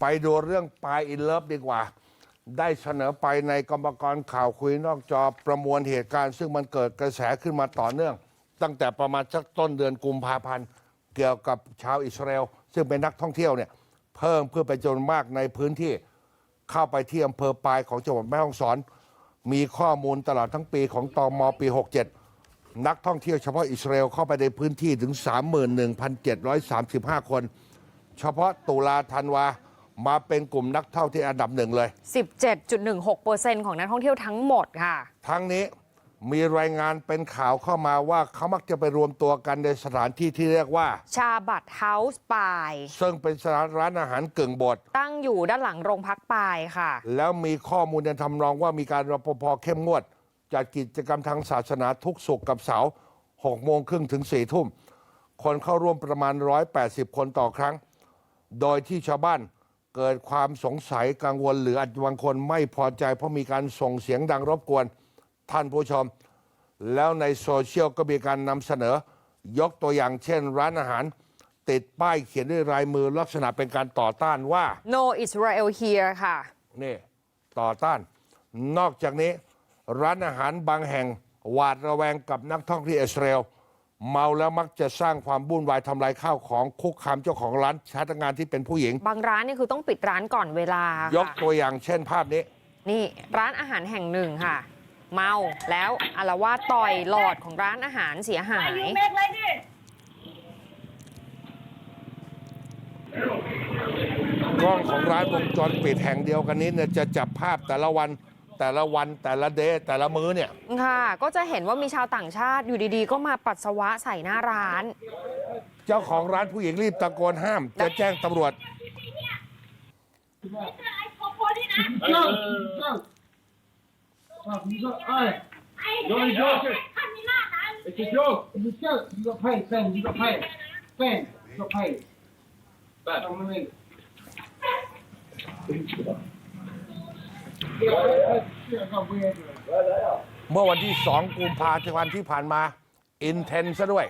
ไปดูเรื่องปลายอินเลิฟดีกว่า ได้เสนอไปในกรรมกรข่าวคุยนอกจอประมวลเหตุการณ์ ซึ่งมันเกิดกระแสขึ้นมาต่อเนื่อง ตั้งแต่ประมาณสักต้นเดือนกุมภาพันธ์ เกี่ยวกับชาวอิสราเอลซึ่งเป็นนักท่องเที่ยวเนี่ยเพิ่มเพื่อไปจนมากในพื้นที่เข้าไปที่อำเภอปลายของจังหวัดแม่ฮ่องสอน มีข้อมูลตลอดทั้งปีของตอมอปี 67 นักท่องเที่ยวเฉพาะอิสราเอลเข้าไปในพื้นที่ถึง 31,735 คน เฉพาะตุลาธันวา มาเป็นกลุ่มนักท่องเที่ยวอันดับหนึ่งเลย 17.16%ของนักท่องเที่ยวทั้งหมดค่ะ ทั้งนี้มีรายงานเป็นข่าวเข้ามาว่าเขามักจะไปรวมตัวกันในสถานที่ที่เรียกว่า ชาบัตเฮาส์ปาย ซึ่งเป็นสถานร้านอาหารกึ่งบด ตั้งอยู่ด้านหลังโรงพักปายค่ะ แล้วมีข้อมูลในทำนองว่ามีการรปภเข้มงวด จัดกิจกรรมทางศาสนาทุกศุกร์กับเสาร์6โมงครึ่งถึง4ทุ่ม คนเข้าร่วมประมาณ 180 คนต่อครั้ง โดยที่ชาวบ้าน เกิดความสงสัยกังวล หรืออาจจะบางคนไม่พอใจ เพราะมีการส่งเสียงดังรบกวน ท่านผู้ชม แล้วในโซเชียลก็มีการนำเสนอ ยกตัวอย่างเช่น ร้านอาหาร ติดป้ายเขียนด้วยลายมือลักษณะเป็นการต่อต้านว่า No Israel here ค่ะ นี่ต่อต้าน นอกจากนี้ ร้านอาหารบางแห่งหวาดระแวงกับนักท่องเที่ยวอิสราเอล เมาแล้วมักจะสร้างความวุ่นวายทำลายข้าวของคุกคามเจ้าของร้านชาตงานที่เป็นผู้หญิง บางร้านนี่คือต้องปิดร้านก่อนเวลายกค่ะตัวอย่างเช่นภาพนี้ นี่ร้านอาหารแห่งหนึ่งค่ะ เมาแล้วอารวาสต่อยหลอดของร้านอาหารเสียหายยูเมกเลยดิกล้องของร้านวงจรปิดแห่งเดียวกันนี้เนี่ยจะจับภาพแต่ละวัน แต่ละวันแต่ละเดย์แต่ละมื้อเนี่ย ค่ะ ก็จะเห็นว่ามีชาวต่างชาติอยู่ดีๆ ก็มาปัสสาวะใส่หน้าร้าน เจ้าของร้านผู้หญิงรีบตะโกนห้าม จะแจ้งตำรวจไอ้โคโคนี่นะ Joke! Joke! Fuck, you got, hey, ไอ้ You're a joker. ท่านมีหน้านะ it's a joke. It's a joke. You got paid, Ben. You got paid. Ben, you got paid. Ben. Come with me. Yeah, I got weird. เมื่อวันที่ 2 กุมภาพันธ์ที่ผ่านมา อินเทนซะด้วย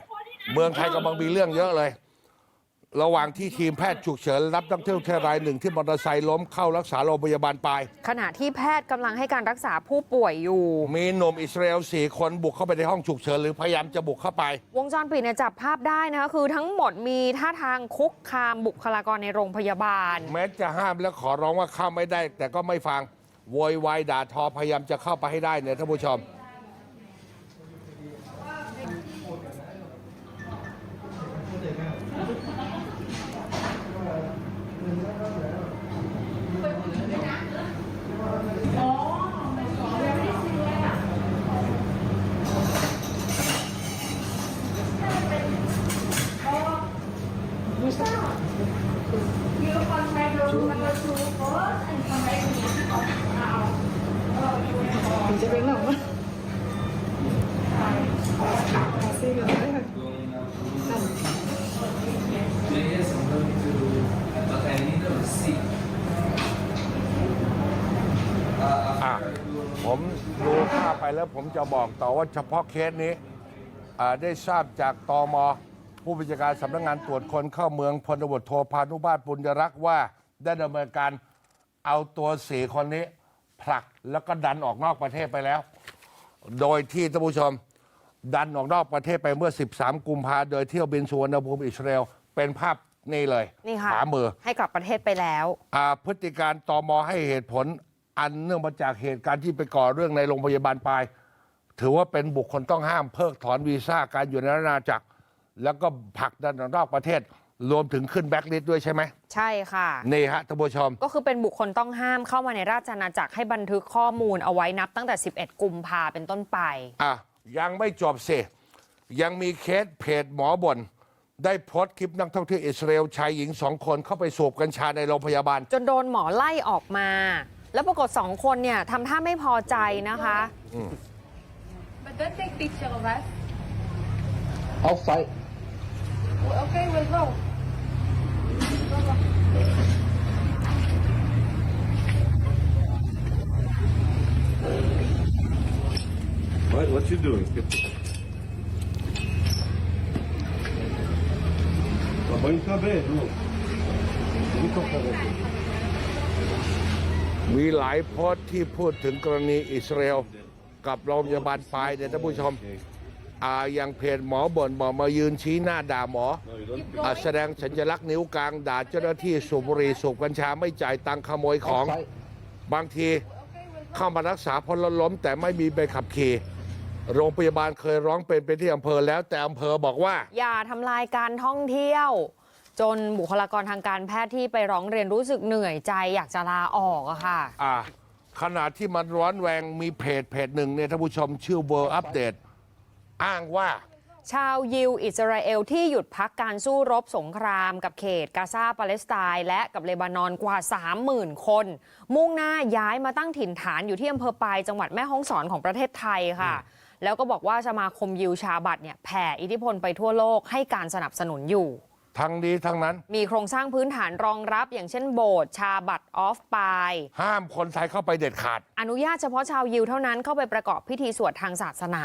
เมืองไทยกำลังมีเรื่องเยอะเลย ระหว่างที่ทีมแพทย์ฉุกเฉินรับนักท่องเที่ยวรายหนึ่งที่มอเตอร์ไซค์ล้มเข้ารักษาโรงพยาบาลปลายขณะที่แพทย์กำลังให้การรักษาผู้ป่วยอยู่ มีหนุ่มอิสราเอลสี่คนบุกเข้าไปในห้องฉุกเฉินหรือพยายามจะบุกเข้าไป วงจรปิดเนี่ยจับภาพได้นะคะคือทั้งหมดมีท่าทางคุกคามบุคลากรในโรงพยาบาล แม้จะห้ามและขอร้องว่าเข้าไม่ได้ แต่ก็ไม่ฟัง โวยวายด่าทอพยายามจะเข้าไปให้ได้เนี่ยท่านผู้ชม Yes, I'm going to, but I need a receipt. อะ ผมดูภาพไปแล้วผมจะบอกต่อว่าเฉพาะเคสนี้อ่าได้ทราบจากตม ผู้บัญชาการสำนักงานตรวจคนเข้าเมืองพลตำรวจโทพานุบาตปุญญรักษ์ว่าได้ดำเนินการเอาตัวสี่คนนี้ ผลักแล้วก็ดันออกนอกประเทศไปแล้ว โดยที่ท่านผู้ชม ดันออกนอกประเทศไปเมื่อ 13 กุมภาโดยเที่ยวบินสุวรรณภูมิอิสราเอลเป็นภาพนี่เลยนี่ค่ะ ขวามือ ให้กลับประเทศไปแล้ว อ่าพฤติการตอมอให้เหตุผล อันเนื่องมาจากเหตุการณ์ที่ไปก่อเรื่องในโรงพยาบาลปลาย ถือว่าเป็นบุคคลต้องห้ามเพิกถอนวีซ่าการอยู่ในราชอาณาจักร แล้วก็ผลักดันออกนอกประเทศ รวมถึงขึ้นแบ็กลิสต์ด้วยใช่ไหมใช่ค่ะ นี่ฮะท่านผู้ชม ก็คือเป็นบุคคลต้องห้ามเข้ามาในราชอาณาจักรให้บันทึกข้อมูลเอาไว้นับตั้งแต่ 11 กุมภาเป็นต้นไป อะ ยังไม่จบสิยังมีเคสเพจหมอบน ได้โพสต์คลิปนักท่องเที่ยวอิสราเอลชายหญิงสองคนเข้าไปสูบกัญชาในโรงพยาบาล จนโดนหมอไล่ออกมา แล้วปรากฏสองคนเนี่ยทำท่าไม่พอใจนะคะ But don't take picture of us. Outside. Well, Okay, we'll go. What, what you doing? Tá bom em cabelo. Vamos tocar aqui. มี มีหลายโพสต์ที่พูดถึงกรณีอิสราเอลกับโรงพยาบาลปลายเนี่ยท่านผู้ชมอ่าอย่างเพจหมอบ่นบอกมายืนชี้หน้าด่าหมออ่าแสดงสัญลักษณ์นิ้วกลางด่าเจ้าหน้าที่สูบบุหรี่สูบกัญชาไม่จ่ายตังค์ขโมยของ บางทีเข้ามารักษาพลล้ม แต่ไม่มีใบขับขี่โรงพยาบาลเคยร้องเป็นไปที่อำเภอแล้วแต่อำเภอบอกว่า อย่าทำลายการท่องเที่ยว จนบุคลากรทางการแพทย์ที่ไปร้องเรียนรู้สึกเหนื่อยใจอยากจะลาออกอะค่ะ อ่าขณะที่มันร้อนแรงมีเพจเพจหนึ่งเนี่ยท่านผู้ชมชื่อ World Update อ้างว่า ชาวยิวอิสราเอลที่หยุดพักการสู้รบสงครามกับเขตกาซาปาเลสไตน์และกับเลบานอนกว่า 30,000 คน มุ่งหน้าย้ายมาตั้งถิ่นฐานอยู่ที่อำเภอปายจังหวัดแม่ฮ่องสอนของประเทศไทยค่ะ แล้วก็บอกว่าสมาคมยิวชาบัตเนี่ยแผ่อิทธิพลไปทั่วโลกให้การสนับสนุนอยู่ ทั้งนี้ทั้งนั้น มีโครงสร้างพื้นฐานรองรับ อย่างเช่นโบสถ์ชาบัตออฟปายห้ามคนไทยเข้าไปเด็ดขาด อนุญาตเฉพาะชาวยิวเท่านั้นเข้าไปประกอบพิธีสวดทางศาสนา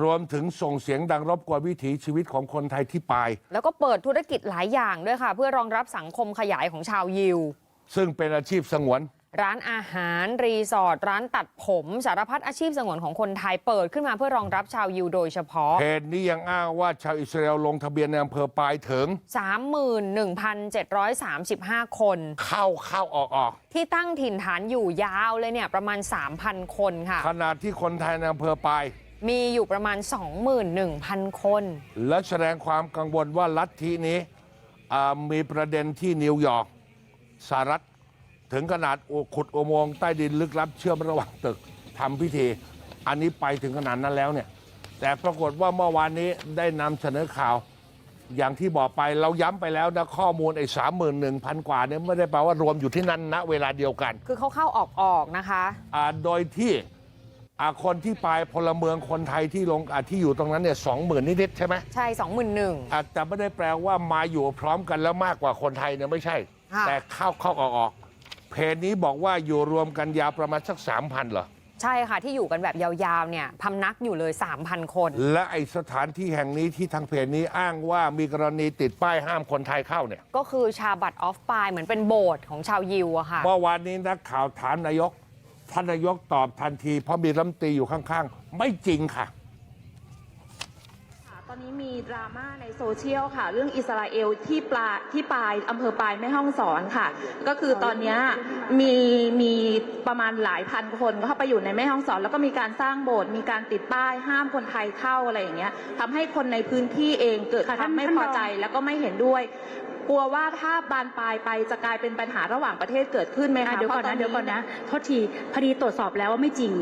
รวมถึงส่งเสียงดังรบกวนวิถีชีวิตของคนไทยที่ปาย แล้วก็เปิดธุรกิจหลายอย่างด้วยค่ะ เพื่อรองรับสังคมขยายของชาวยิว ซึ่งเป็นอาชีพสงวน ร้านอาหาร รีสอร์ท ร้านตัดผมสารพัดอาชีพสงวนของคนไทยเปิดขึ้นมาเพื่อรองรับชาวยิวโดยเฉพาะ เพจนี้ยังอ้างว่าชาวอิสราเอลลงทะเบียนในอำเภอปายถึง 31,735 คน เข้าเข้าออกออกที่ตั้งถิ่นฐานอยู่ยาวเลยเนี่ยประมาณ 3,000 คนค่ะขณะที่คนไทยในอำเภอปายมีอยู่ประมาณ 21,000 คน และแสดงความกังวลว่าลัทธินี้อ่ามีประเด็นที่นิวยอร์กสหรัฐ ถึงขนาดขุดอุโมงค์ใต้ดินลึกลับเชื่อมระหว่างตึกทำพิธี อันนี้ไปถึงขนาดนั้นแล้วเนี่ย แต่ปรากฏว่าเมื่อวานนี้ได้นำเสนอข่าว อย่างที่บอกไปเราย้ำไปแล้วนะข้อมูลไอ้สามหมื่นหนึ่งพันกว่าเนี่ยไม่ได้แปลว่ารวมอยู่ที่นั่นณเวลาเดียวกัน คือเขาเข้าออกออกๆนะคะอ่าโดยที่อ่าคนที่ไปพลเมืองคนไทยที่ลงอ่าที่อยู่ตรงนั้นเนี่ยสองหมื่นนิดๆใช่ไหมใช่21,000อะแต่ไม่ได้แปลว่ามาอยู่พร้อมกันแล้วมากกว่าคนไทยเนี่ยไม่ใช่ค่ะแต่เข้าเข้าออกออก เพจนี้บอกว่าอยู่รวมกันยาวประมาณสักสามพันเหรอ ใช่ค่ะ ที่อยู่กันแบบยาวๆเนี่ยพำนักอยู่เลย 3,000 คน และไอสถานที่แห่งนี้ที่ทางเพจนี้อ้างว่ามีกรณีติดป้ายห้ามคนไทยเข้าเนี่ย ก็คือชาบัตออฟปายเหมือนเป็นโบสถ์ของชาวยิวอะค่ะ เมื่อวานนี้นักข่าวถามนายก ท่านนายกตอบทันที เพราะมีรัฐมนตรีอยู่ข้างๆ ไม่จริงค่ะค่ะต อนนี้มีดราม่าในโซเชียลค่ะ เรื่องอิสราเอลที่ปลาที่ปลายอำเภอปลายแม่ห้องสอนค่ะ ก็คือตอนเนี้ยมีมีประมาณหลายพันคนเข้าไปอยู่ในแม่ห้องสอน แล้วก็มีการสร้างโบสถ์มีการติดป้ายห้ามคนไทยเข้าอะไรอย่างเงี้ยทำให้คนในพื้นที่เองเกิดความไม่พอใจแล้วก็ไม่เห็นด้วย กลัวว่าถ้าบานปลายไปจะกลายเป็นปัญหาระหว่างประเทศเกิดขึ้นไหมอะคะเดี๋ยวก่อนพรานะเดี๋ยวก่อนนะตโทษทีพอดีตรวจสอบแล้วว่าไม่จริง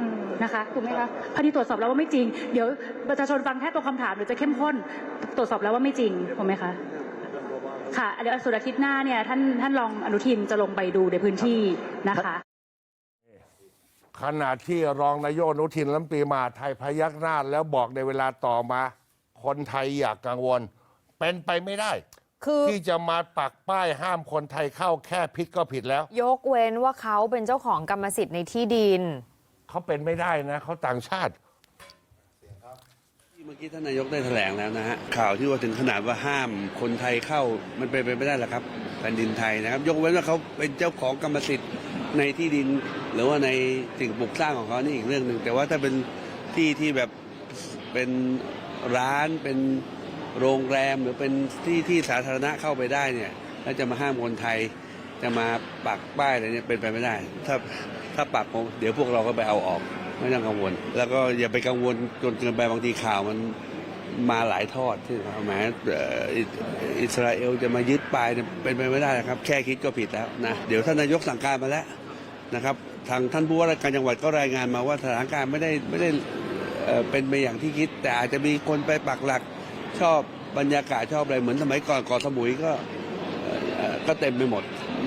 อืม นะคะถูกไหมคะพอดีตรวจสอบแล้วว่าไม่จริง เดี๋ยวประชาชนฟังแค่ตัวคำถามเดี๋ยวจะเข้มข้นตรวจสอบแล้วว่าไม่จริงถูกไหมคะค่ะเดี๋ยวสุดอาทิตย์หน้าเนี่ยท่านท่านรองอนุทินจะลงไปดูในพื้นที่นะคะขณะที่รองนายกอนุทินรัฐมนตรีมหาดไทยพยักหน้าแล้วบอกในเวลาต่อมา คนไทยอยากกังวล เป็นไปไม่ได้คือที่จะมาปักป้ายห้ามคนไทยเข้าแค่พิษก็ผิดแล้ว ยกเว้นว่าเขาเป็นเจ้าของกรรมสิทธิ์ในที่ดิน เขาเป็นไม่ได้นะเขาต่างชาติ เมื่อกี้ท่านนายกได้แถลงแล้วนะฮะข่าวที่ว่าถึงขนาดว่าห้ามคนไทยเข้ามันเป็นไปไม่ได้หรอกครับแผ่นดินไทยนะครับ ยกเว้นว่าเขาเป็นเจ้าของกรรมสิทธิ์ในที่ดิน หรือว่าในสิ่งปลูกสร้างของเขานี่อีกเรื่องหนึ่งแต่ว่าถ้าเป็นที่ที่แบบเป็นร้านเป็นโรงแรมหรือเป็นที่ที่สาธารณะเข้าไปได้เนี่ยแล้วจะมาห้ามคนไทย จะมาปักป้ายอะไรเนี่ยเป็นไปไม่ได้ ถ้า ถ้าปักเดี๋ยวพวกเราก็ไปเอาออก ไม่ต้องกังวล แล้วก็อย่าไปกังวลจนเกินไปบางทีข่าวมันมาหลายทอดที่แหมเอ่ออิอิสราเอลจะมายึดปลายเป็นไปไม่ได้นะครับ แค่คิดก็ผิดแล้วนะเดี๋ยวท่านนายกสั่งการมาแล้วนะครับทางท่านผู้ว่าราชการจังหวัดก็รายงานมาว่าสถานการณ์ไม่ได้ไม่ได้เป็นไปอย่างที่คิด แต่อาจจะมีคนไปปักหลักชอบบรรยากาศชอบอะไรเหมือนสมัยก่อนกาะสมุยก็ก็เต็มไปหมด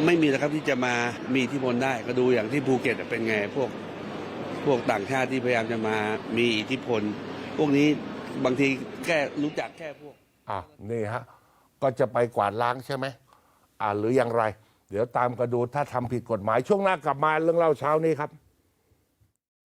ไม่มีนะครับที่จะมามีอิทธิพลได้ก็ดูอย่างที่ภูเก็ตเป็นไงพวกพวกต่างชาติที่พยายามจะมามีอิทธิพล พวกนี้บางทีแค่รู้จักแค่พวกอะนี่ฮะก็จะไปกวาดล้างใช่ไหมอ่าหรืออย่างไร เดี๋ยวตามกันดูถ้าทำผิดกฎหมายช่วงหน้ากลับมาเรื่องเล่าเช้านี้ครับ